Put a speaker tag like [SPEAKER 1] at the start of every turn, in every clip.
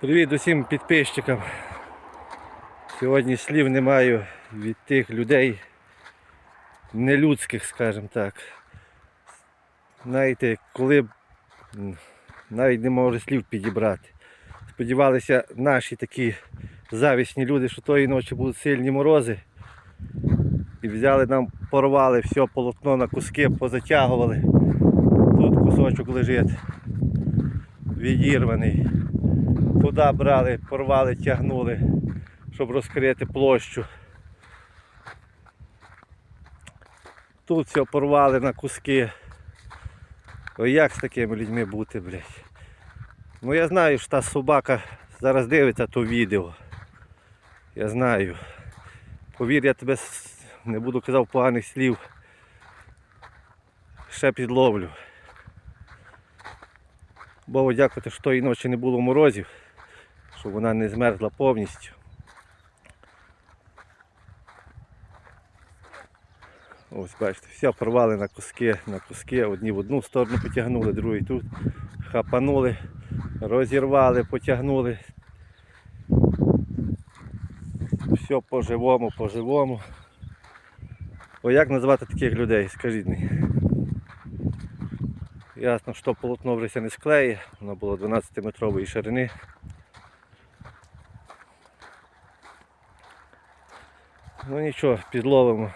[SPEAKER 1] Привіт усім підписчикам. Сьогодні слів не маю від тих людей нелюдських, скажімо так. Знаєте, коли навіть не можу слів підібрати. Сподівалися наші такі завісні люди, що тої ночі будуть сильні морози. І взяли нам, порвали все полотно на куски, позатягували. Тут кусочок лежить відірваний. Туди брали, порвали, тягнули, щоб розкрити площу. Тут все порвали на куски. Ой, як з такими людьми бути, блядь? Ну я знаю, що та собака зараз дивиться то відео. Я знаю. Повір, я тебе не буду казав поганих слів. Ще підловлю. Богу дякувати, що тої ночі не було морозів, щоб вона не змерзла повністю. Ось бачите, все порвали на куски, на куски, одні в одну сторону потягнули, другі тут. Хапанули, розірвали, потягнули. Все по-живому, по-живому. О, як назвати таких людей, скажіть мені. Ясно, що полотно врися не склеє, воно було 12-метрової ширини. Ну нічого, підловимо.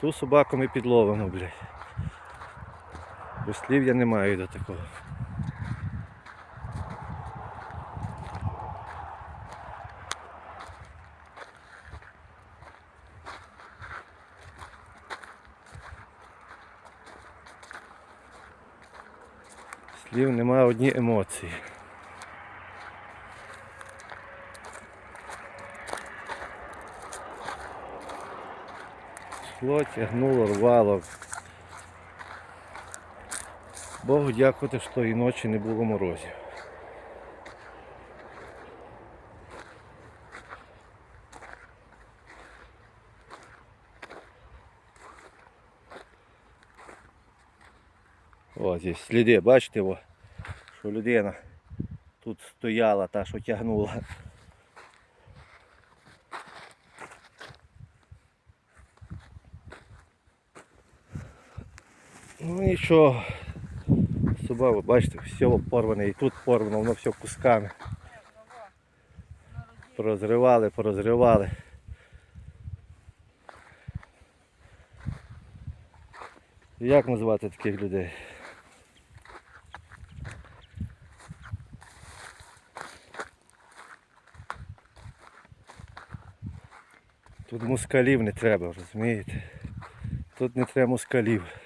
[SPEAKER 1] Ту собаку ми підловимо, блядь. Бо слів я не маю до такого. Слів немає одні емоції. Йшло, тягнуло, рвало. Богу дякувати, що і ночі не було морозів. О, здесь сліди, бачите, що людина тут стояла, та що тягнула. Ну нічого. Собака, бачите, все порване і тут порвано, воно все кусками. Порозривали, порозривали. Як назвати таких людей? Тут мускалів не треба, розумієте? Тут не треба мускалів.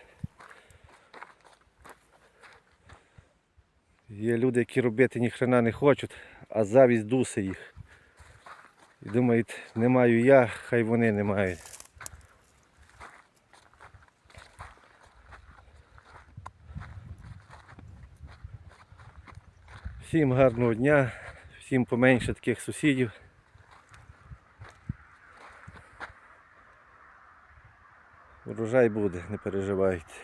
[SPEAKER 1] Є люди, які робити ні хрена не хочуть, а завість дусе їх. І думають, не маю я, хай вони не мають. Всім гарного дня, всім поменше таких сусідів. Урожай буде, не переживайте.